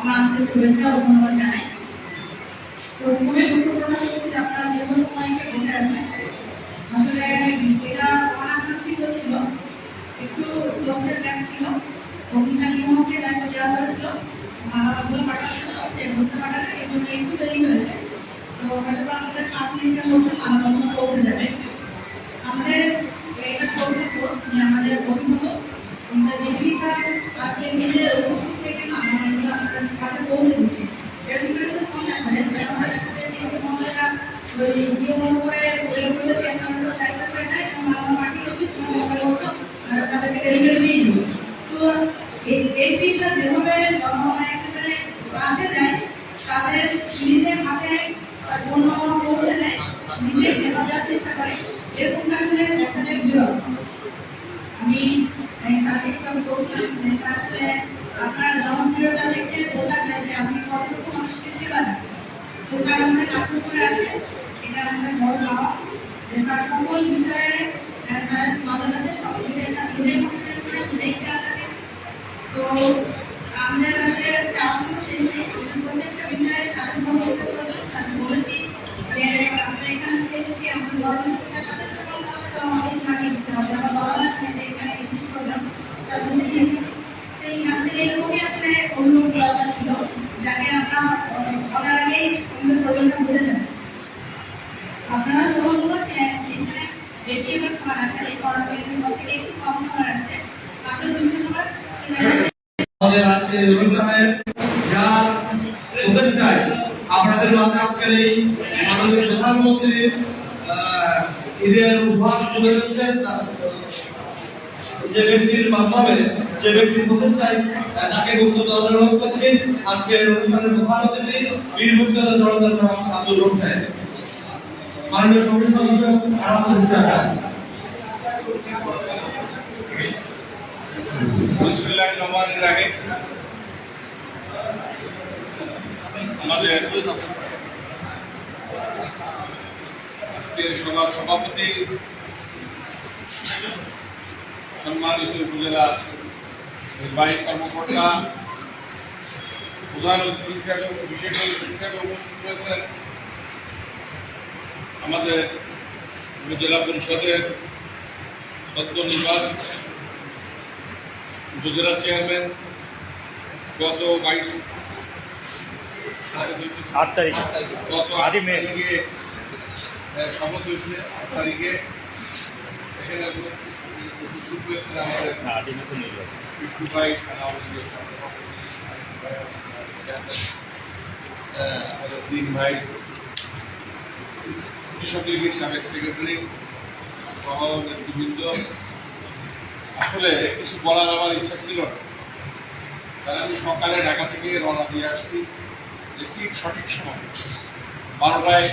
আমার আন্তরিক শুভেচ্ছা ও ধন্যবাদ জানাই। তো খুবই দুঃখপূর্ণ যে আপনারা দীর্ঘ সময় এসে বসে আছেন। আসলে ওই নিয়ম করে ওদের উপরে যে একটা দায়িত্ব ছেড়ে দেয় এবং মানব মাটি উচিত তাদেরকে ডেলিভারি দিয়ে দিই তো এই এই পিসটা যেভাবে জনগণের একেবারে কাছে যায় তাদের নিজের হাতে পণ্য পৌঁছে দেয় নিজে সেবা দেওয়ার চেষ্টা করে এরকমটা আসলে দেখা যায় বিরল আমি এই স্যারকে একটু আমি বলছিলাম যে স্যার আসলে আপনার জনপ্রিয়তা দেখে বোঝা যায় যে আপনি কতটুকু মানুষকে সেবা দেন তো স্যার আমাদের কাঠুর করে আছে এটা আমাদের বড় পাওয়া যে স্যার সকল বিষয়ে আহ, নজর আছে সব বিষয়ে স্যার নিজেই মনে করেন নিজেই খেয়াল রাখেন তো আমাদের আমরা এখানে কিছু প্রোগ্রাম আসলে অনুপ্রয়তা ছিল যাকে আমরা আহ, বলার আগেই আমাদের প্রয়োজনটা বুঝে যাবে আপনারা সবাই বলছেন আপনাদের প্রধানমন্ত্রী। যে ব্যক্তির মাধ্যমে, যে ব্যক্তির প্রচেষ্টায় তাকে বক্তব্য অনুরোধ করছি। আজকের অনুষ্ঠানের প্রধান অতিথি বীর মুক্তিযোদ্ধা জনতা আব্দুল হোসেন মাননীয় সংসদ সদস্য আরাম রাহিম। আমাদের আজকের সভার সভাপতি সম্মানিত উপজেলা নির্বাহী কর্মকর্তা, প্রধান হিসেবে বিশেষ অতিথি উপস্থিত রয়েছেন। আমাদের জেলা পরিষদের সদ্য নির্বাচিত উপজেলা চেয়ারম্যান গত বাইশ আট তারিখে। গত আট। তারিখে শপথ হয়েছে। আট তারিখে এখানে আমাদের না আটই মে তো নির্বাচন বিষ্ণু ভাই কৃষক লীগের সাবেক সেক্রেটারি সহ আসলে কিছু বলার আমার ইচ্ছা ছিল না। কারণ আমি সকালে ঢাকা থেকে রওনা দিয়ে আসছি। যে ঠিক সঠিক সময় বারোটায়,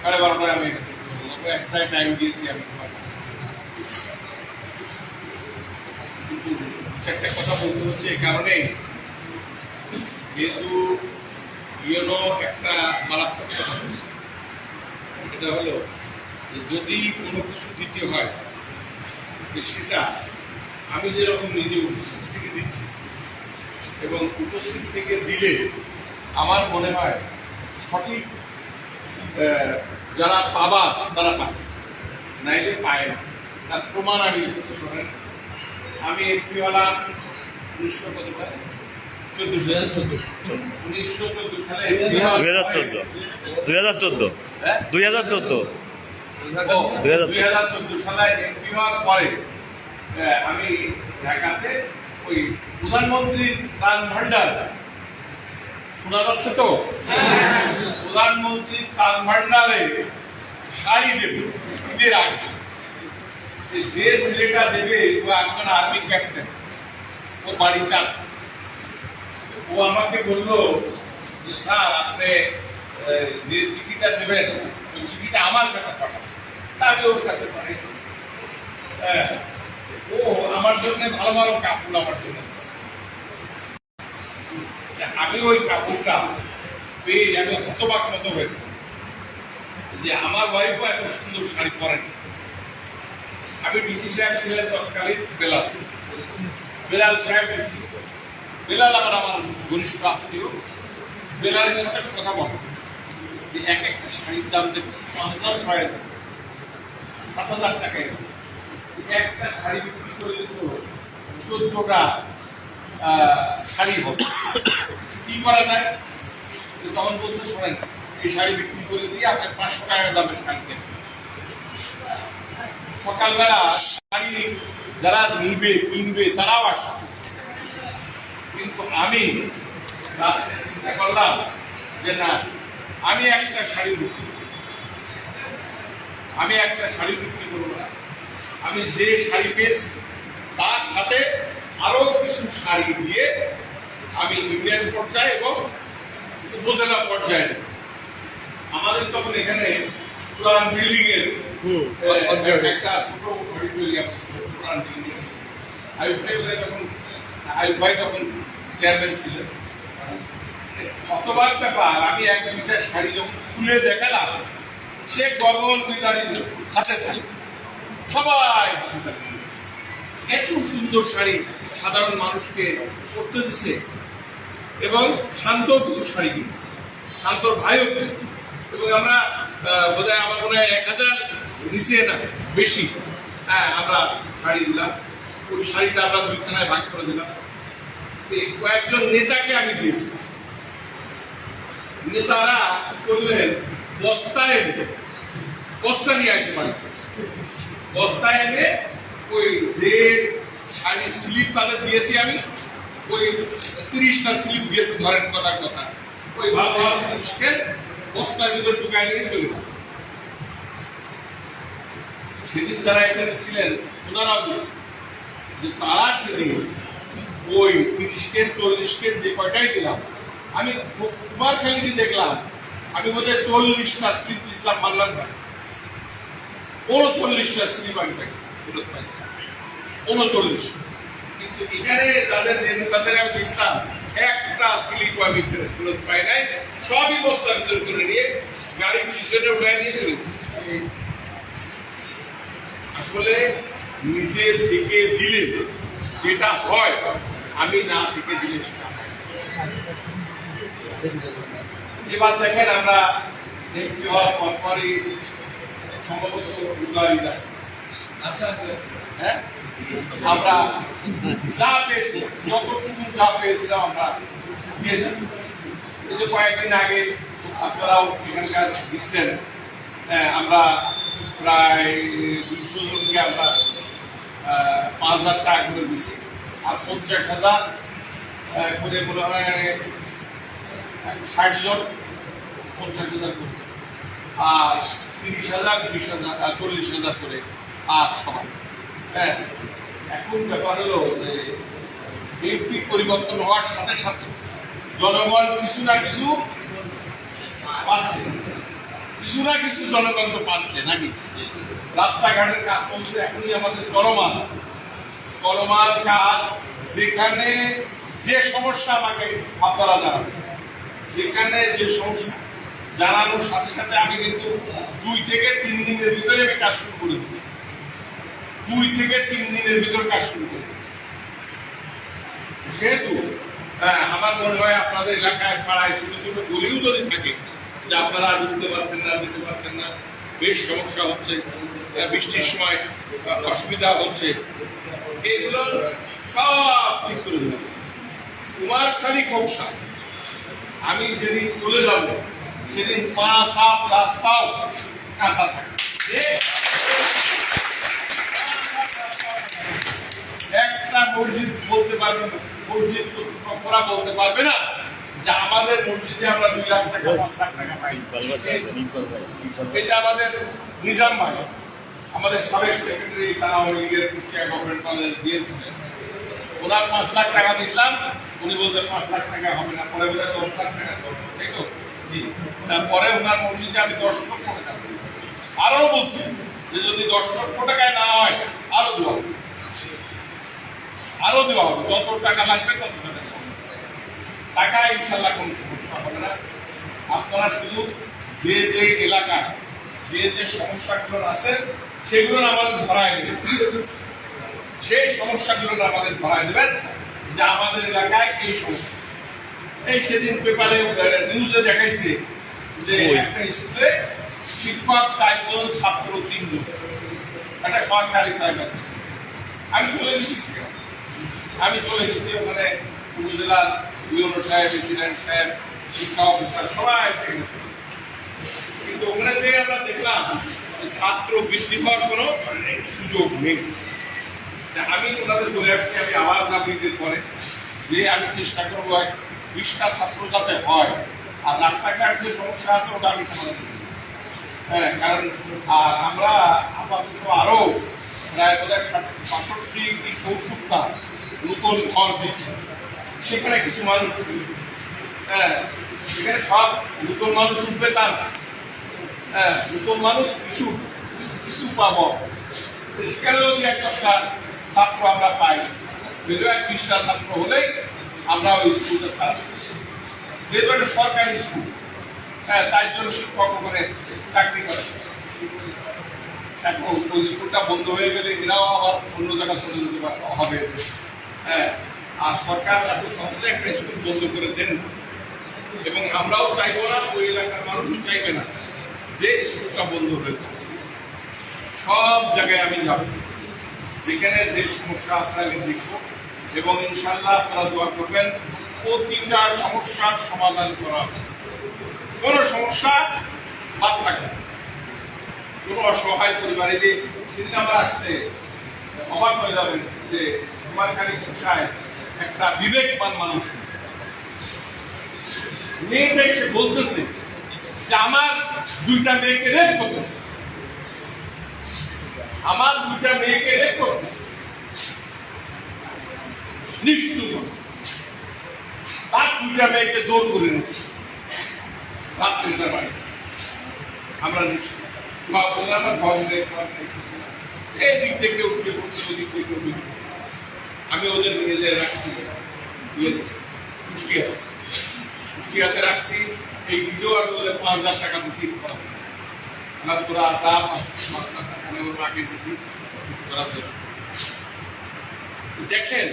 সাড়ে বারোটায় আমি একটাই টাইম দিয়েছি আমি একটা কথা বলতে হচ্ছে এই কারণেই যেহেতু ইয়েলো একটা মারাত্মক কথা। সেটা হলো যদি কোনো কিছু দিতে হয় সেটা আমি যেরকম নিজে উপস্থিত থেকে দিচ্ছি এবং উপস্থিত থেকে দিলে আমার মনে হয় সঠিক যারা পাবা তারা পাবে নাইলে পায় না। তার প্রমাণ আমি আমি এমপিওয়ালা উনিশশো কত দুই হাজার চোদ্দ দুই হাজার চোদ্দ হ্যাঁ? দুই হাজার চোদ্দ দুই হাজার চোদ্দ সালে এমপি হওয়ার পরে আমি ঢাকাতে ওই প্রধানমন্ত্রীর ত্রাণ ভান্ডার শোনা যাচ্ছে তো প্রধানমন্ত্রীর ত্রাণ ভান্ডারে শাড়ি দেবে আগে যে ছেলেটা দেবে ও একজন আর্মি ক্যাপ্টেন ও বাড়ি চান ও আমাকে বলল যে, স্যার, আপনি যে চিঠিটা দেবেন, ওই চিঠিটা আমার কাছে পাঠান। তা আমি ওর কাছে ও আমার জন্য ভালো ভালো কাপড় আমার জন্য আমি ওই কাপড়টা পেয়ে আমি হতবাক মতো হয়ে যে, আমার ওয়াইফও এত সুন্দর শাড়ি পরেন। আমি ডিসি সাহেব ছিলেন তৎকালীন বেলাল। বেলাল সাহেব ডিসি। বেলাল আবার আমার ঘনিষ্ঠ আত্মীয়। বেলালের সাথে কথা বল। যে এক একটা শাড়ির দাম দেখছি পাঁচ হাজার ছয় হাজার। সাত হাজার টাকা একটা শাড়ি বিক্রি করলে তো চোদ্দটা শাড়ি হবে। কি করা যায়? তখন বলতে শোনেন, এই শাড়ি বিক্রি করে দিয়ে আপনার পাঁচশো টাকা দামের শাড়ি কেন সকালবেলা শাড়ি যারা নিবে, কিনবে, তারাও আসে কিন্তু আমি চিন্তা করলাম যে না আমি একটা শাড়ি বিক্রি। আমি একটা শাড়ি বিক্রি করব না। আমি যে শাড়ি পেয়েছি তার সাথে আরও কিছু শাড়ি দিয়ে আমি ইউনিয়ন পর্যায়ে এবং উপজেলা পর্যায়ে আমাদের তখন এখানে পুরান বিল্ডিং এর একটা ছোট বিল্ডিং আয়ুব তখন আয়ুব ভাই তখন চেয়ারম্যান ছিলেন। অতবার ব্যাপার আমি এক দুইটা শাড়ি যখন খুলে দেখালাম সে গগন বিদারি হাতে থাকে সবাই। এত সুন্দর শাড়ি সাধারণ মানুষকে পরতে দিচ্ছে এবং শান্ত কিছু শাড়ি কিনে শান্তর ভাইও কিছু এবং আমরা আহ, বোধহয় আমার মনে হয় এক হাজার নিচে না বেশি হ্যাঁ আমরা শাড়ি দিলাম। ওই শাড়িটা আমরা দুই থানায় ভাগ করে দিলাম। কয়েকজন নেতাকে আমি দিয়েছি। নেতারা করলেন বস্তায় এনে বস্তা নিয়ে আসে বাড়িতে। বস্তায় এনে ওই যে শাড়ি স্লিপ তাদের দিয়েছি আমি। ওই তিরিশটা স্লিপ দিয়েছি ধরেন কথার কথা। ওই ভালো ভালো জিনিসকে বস্তার ভিতর ঢুকায় নিয়ে চলে গেল। সেদিন যারা এখানে ছিলেন, ওনারাও দিয়েছে যে তারা সেদিন ওই তিরিশ কেন চল্লিশ কেন যে কয়টাই দিলাম। আমি কুমার খালিদি দেখলাম। আমি বোধহয় চল্লিশটা স্লিপ দিয়েছিলাম মানলাম না। উনচল্লিশটা স্লিপ আমি ফেরত কিন্তু এখানে যাদের যে নেতাদের আমি একটা স্লিপ আমি ফেরত পাই নাই। সবই বস্তার ভিতর করে নিয়ে গাড়ি পিছনে নিয়ে চলে আসলে নিজে থেকে দিলে যেটা হয় আমি না থেকে দিলে সেটা না। এবার দেখেন আমরা এমপি হওয়ার পর পরই সম্ভবত ফেব্রুয়ারি দেয়। হ্যাঁ আমরা যা পেয়েছি যতটুকু যা পেয়েছিলাম আমরা দিয়েছি যে কয়েকদিন আগে আপনারাও এখানকার হ্যাঁ, আমরা প্রায় দুশো জনকে আমরা পাঁচ হাজার টাকা করে দিছি আর পঞ্চাশ হাজার করে মনে হয় ষাট জন, পঞ্চাশ হাজার করে। আর তিরিশ হাজার, বিশ হাজার চল্লিশ হাজার করে আর সবাই হ্যাঁ এখন ব্যাপার হলো যে এমপি পরিবর্তন হওয়ার সাথে সাথে জনগণ কিছু না কিছু পাচ্ছে। কিছু না কিছু জনগণ তো পাচ্ছে, নাকি? রাস্তাঘাটের কাজ চলছে, এখনই আমাদের চলমান। চলমান কাজ যেখানে যে সমস্যা আমাকে আপনারা জানাবেন যেখানে যে সমস্যা জানানোর সাথে সাথে আমি কিন্তু দুই থেকে তিন দিনের ভিতরে আমি কাজ শুরু করে দিই দুই থেকে তিন দিনের ভিতর কাজ শুরু করে সেহেতু হ্যাঁ, আমার মনে হয় আপনাদের এলাকায় পাড়ায় ছোট ছোট গলিও যদি থাকে যে আপনারা ঢুকতে পারছেন না দিতে পারছেন না বেশ সমস্যা হচ্ছে বৃষ্টির সময় অসুবিধা হচ্ছে এগুলো সব ঠিক করে দেবেন কুমারখালী খোকসা আমি যেদিন চলে যাব সেদিন পা সাত রাস্তাও কাঁচা থাকে। একটা মসজিদ বলতে পারবে না মসজিদ কর্তৃপক্ষরা বলতে পারবে না যে আমাদের মসজিদে আমরা দুই লাখ টাকা পাঁচ লাখ টাকা পাই। আমাদের নিজাম ভাই আমাদের সাবেক সেক্রেটারি তারা আওয়ামী লীগের কুষ্টিয়া গভর্নমেন্ট কলেজ দিয়েছিলেন ওনার পাঁচ লাখ টাকা দিয়েছিলাম। উনি বলতে পাঁচ লাখ টাকা হবে না, পরে বলে দশ লাখ টাকা তাই তো? জি। তারপরে ওনার মসজিদে আমি দশ লক্ষ টাকা দিই। আরও বলছি যে যদি দশ লক্ষ টাকায় না হয় আরও দেওয়া হবে। আরও দেওয়া হবে। যত টাকা লাগবে তত টাকা। টাকা ইনশাল্লাহ কোনো সমস্যা হবে না। আপনারা শুধু যে যে এলাকায়, যে যে সমস্যাগুলো আছে সেগুলো আমাদের ধরায় দেবেন সেই সমস্যাগুলো আমাদের ধরায় দেবেন যে আমাদের এলাকায় এই সমস্যা। এই সেদিন পেপারে নিউজে দেখাইছে যে একটা স্কুলে শিক্ষক চারজন ছাত্র তিনজন। একটা সরকারি প্রাইভেট আমি চলে গেছি। আমি চলে গেছি ওখানে উপজেলার ইউনো সাহেব প্রেসিডেন্ট সাহেব শিক্ষা অফিসার সবাই কিন্তু ওখানে যে আমরা দেখলাম ছাত্র বৃদ্ধি হওয়ার কোনো সুযোগ নেই আমি ওনাদের বলে আসছি আমি আবার নাগরিকদের পরে, যে আমি চেষ্টা করব এক বিশটা ছাত্র যাতে হয় আর রাস্তাঘাট যে সমস্যা আছে, ওটা আমি সমাধান। হ্যাঁ কারণ, আর আমরা আপাতত আরও প্রায় বোধহয় ষাট- বাষট্টি কি সত্তরটা নতুন ঘর দিচ্ছে সেখানে কিছু মানুষ হ্যাঁ সেখানে সব নতুন মানুষ উঠবে তার না। হ্যাঁ নতুন মানুষ কিছু কিছু পাবো। তো সেখানে যদি এক দশটা ছাত্র আমরা পাই। যদিও এক বিশটা ছাত্র হলেই আমরা ওই স্কুলটা থাকব যেহেতু একটা সরকারি স্কুল হ্যাঁ তাই জন্য শিক্ষক ওখানে চাকরি করে। এখন ওই স্কুলটা বন্ধ হয়ে গেলে এরাও আবার অন্য জায়গায় চলে হবে। হ্যাঁ আর সরকার এত সহজে একটা স্কুল বন্ধ করে দেন। এবং আমরাও চাইব না, ওই এলাকার মানুষও চাইবে না। যে স্কুলটা বন্ধ হয়ে যাবে সব জায়গায় আমি যাব যেখানে যে সমস্যা আছে আমি দেখব এবং ইনশাল্লাহ আপনারা দোয়া করবেন, প্রতিটা সমস্যার সমাধান করা হবে। কোনো সমস্যা বাদ থাকে। কোনো অসহায় পরিবারে যে সেদিন আমার আসছে, অবাক হয়ে যাবেন যে কুমারখালী ভাষায় একটা বিবেকবান মানুষ মেয়েটা এসে বলতেছে যে, আমার দুইটা মেয়েকে রেপ করতেছে। আমার দুইটা মেয়েকে রেপ তার দুইটা মেয়েকে জোর করে বাড়ি। আমরা বলে আমার নেই এই দিক থেকে উঠে পড়ছে ওদিক থেকে উঠে আমি ওদের নিয়ে রাখছি ইয়েতে, কুষ্টিয়াতে। কুষ্টিয়াতে রাখছি এই ভিডিও আমি পাঁচ হাজার টাকা দিছি। আমার পাঁচ মাকে দিছি। দেখেন,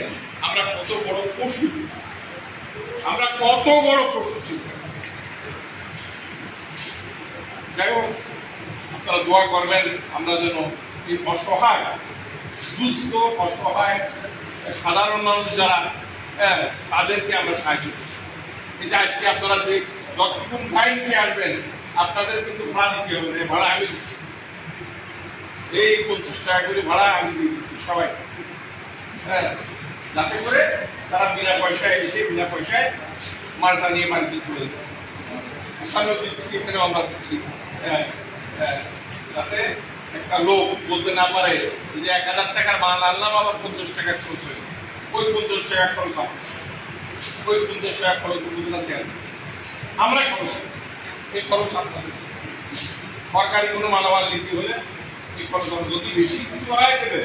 আমরা কত বড় পশু। আমরা কত বড় পশু যাই হোক, আপনারা দোয়া করবেন, আমরা যেন এই অসহায়, দুস্থ, অসহায়, সাধারণ মানুষ যারা হ্যাঁ তাদেরকে আমরা সাহায্য করি। যে আজকে আপনারা যে যতটুকুন ফাইন খেয়ে আসবেন আপনাদের কিন্তু ভাড়া দিতে হবে ভাড়া আমি এই পঞ্চাশ টাকা করে ভাড়া আমি দিয়ে দিচ্ছি সবাই। হ্যাঁ যাতে করে তারা বিনা পয়সায় এসে বিনা পয়সায় মালটা নিয়ে বাড়িতে চলে যায়। এখানেও আমরা দিচ্ছি। হ্যাঁ, হ্যাঁ, যাতে একটা লোক বলতে না পারে যে এক হাজার টাকার মাল আনলাম আবার পঞ্চাশ টাকা খরচ হয়ে ওই পঞ্চাশ টাকা খরচ আমার ওই পঞ্চাশ টাকা খরচ বুঝলাম আমরা খরচ করি। এই খরচ আপনাদের সরকারি কোনো মালামাল নীতি হলে এই খরচ। যদি বেশি কিছু হয় দেবে,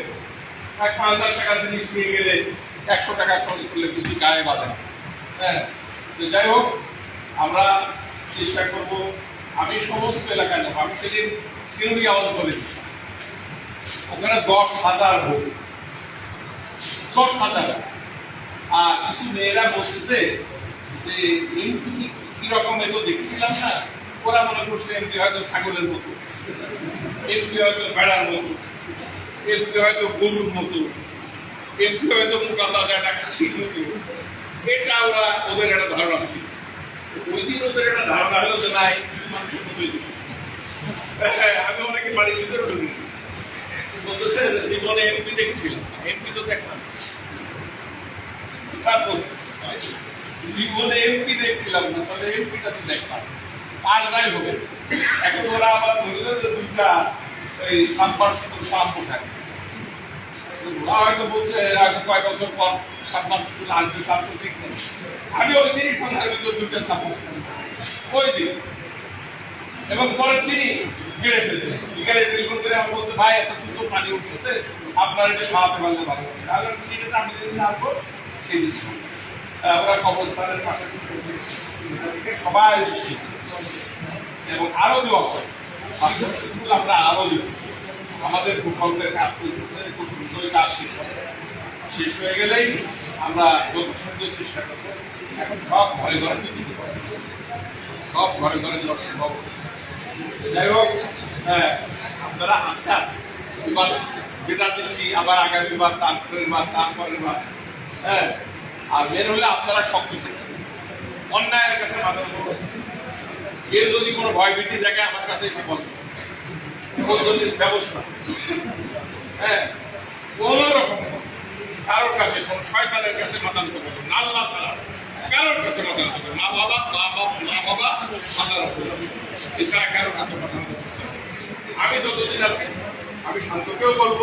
এক পাঁচ হাজার টাকার জিনিস নিয়ে গেলে একশো টাকা খরচ করলে কিছু গায়ে বাঁধে হ্যাঁ তো যাই হোক, আমরা চেষ্টা করব, আমি সমস্ত এলাকায় নেব আমি সেদিন সিনুরিয়া অঞ্চলে ওখানে দশ হাজার ভোট দশ হাজার আর কিছু মেয়েরা বলতেছে যে, এমপি কীরকম এত দেখছিলাম না ওরা মনে করছে এমপি হয়তো ছাগলের মতো। এমপি হয়তো ভেড়ার মতো। এমপি হয়তো গরুর মতো। এমপি হয়তো তাজা একটা খাসির মতো। এটা ওরা ওদের একটা ধারণা ছিল। ওই দিন ওদের একটা ধারণা হলো যে নাই মানুষের মতোই। হ্যাঁ, আমি অনেকে বাড়ির ভিতরে ঢুকে গেছি। বলতেছে জীবনে এমপি দেখছিলাম এমপি তো দেখলাম তারপর জীবনে এমপি দেখছিলাম না, তাহলে তো দেখলাম আর যাই এখন ওরা আবার দুইটা সাবমার্সিবল পাম্প থাকে। ওরা হয়তো বলছে কয়েক বছর পর আসবে, তারপর দেখবেন আমি ওই দিনই সন্ধ্যার দুইটা ওই দিন। এবং পরের দিনই গেড়ে ফেলছে বিকালে টেলিফোন করে বলছে, ভাই এত সুন্দর পানি উঠতেছে। আপনার এটা খাওয়াতে পারলে ভালো হবে। আমি ঠিক আমি যেদিন আসব, সেই দিন ওরা কবরস্থানের পাশে সবাই এসেছে। এবং আরও দেওয়া হয় আমরা আরও দেব আমাদের ভূখণ্ডের কাজ চলতেছে, খুব দ্রুতই কাজ শেষ হবে। শেষ হয়ে গেলেই আমরা যথাসাধ্য চেষ্টা করব। এখন সব ঘরে ঘরে দিতে পারব সব ঘরে ঘরে দেওয়া সম্ভব। যাই হোক হ্যাঁ আপনারা আস্তে আস্তে এবার যেটা দিচ্ছি, আবার আগামী বার তারপরের বার তারপরের বার হ্যাঁ আর মেন হলে আপনারা থাকবেন। অন্যায়ের কাছে মাথা কেউ যদি কোনো ভয় ভীতি জায়গায় আমার কাছে এসে পদ্ধতির ব্যবস্থা হ্যাঁ কোনো রকম কারোর কাছে কোনো শয়তানের কাছে মাথা নত না, আল্লাহ ছাড়া কারোর কাছে মাথা নত করবেন মা বাবা মা বাবা মা বাবা, মাথা এছাড়া কারোর কাছে মাথা না। আমি যতদিন আছি, আমি শান্তকেও বলব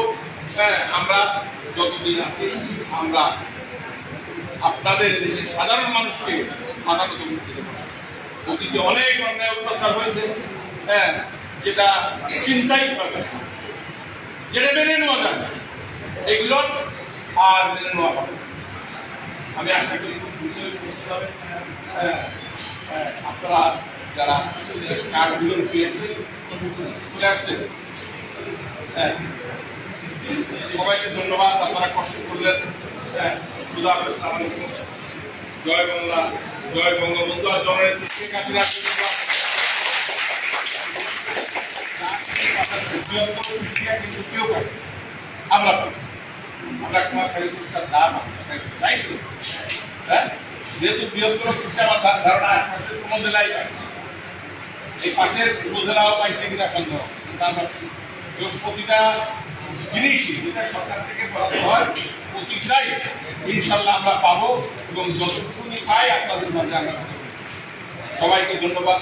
হ্যাঁ আমরা যতদিন আছি, আমরা আপনাদের দেশের সাধারণ মানুষকে মাথা নত করতে দেবো। অতীতে অনেক অন্যায় অত্যাচার হয়েছে হ্যাঁ যেটা চিন্তাই না। যেটা মেনে নেওয়া যায়। এগুলো আর মেনে নেওয়া হবে। আমি আশা করি হবে হ্যাঁ, হ্যাঁ, আপনারা যারা কার্ডগুলো পেয়েছে চলে হ্যাঁ সবাইকে ধন্যবাদ আপনারা কষ্ট করলেন হ্যাঁ পুরস্কার হ্যাঁ? যেহেতু বৃহত্তর কুষ্টিয়া আমার ধারণা, আশপাশের কোনো জেলায় পাই এই পাশের উপজেলাও পাইছে কিনা সন্দেহ। প্রতিটা জিনিসই, যেটা সরকার থেকে বরাদ্দ হয়, প্রতিটাই ইনশাল্লাহ আমরা পাবো এবং যতটুকুনি পাই আপনাদের মাঝে আমরা সবাইকে ধন্যবাদ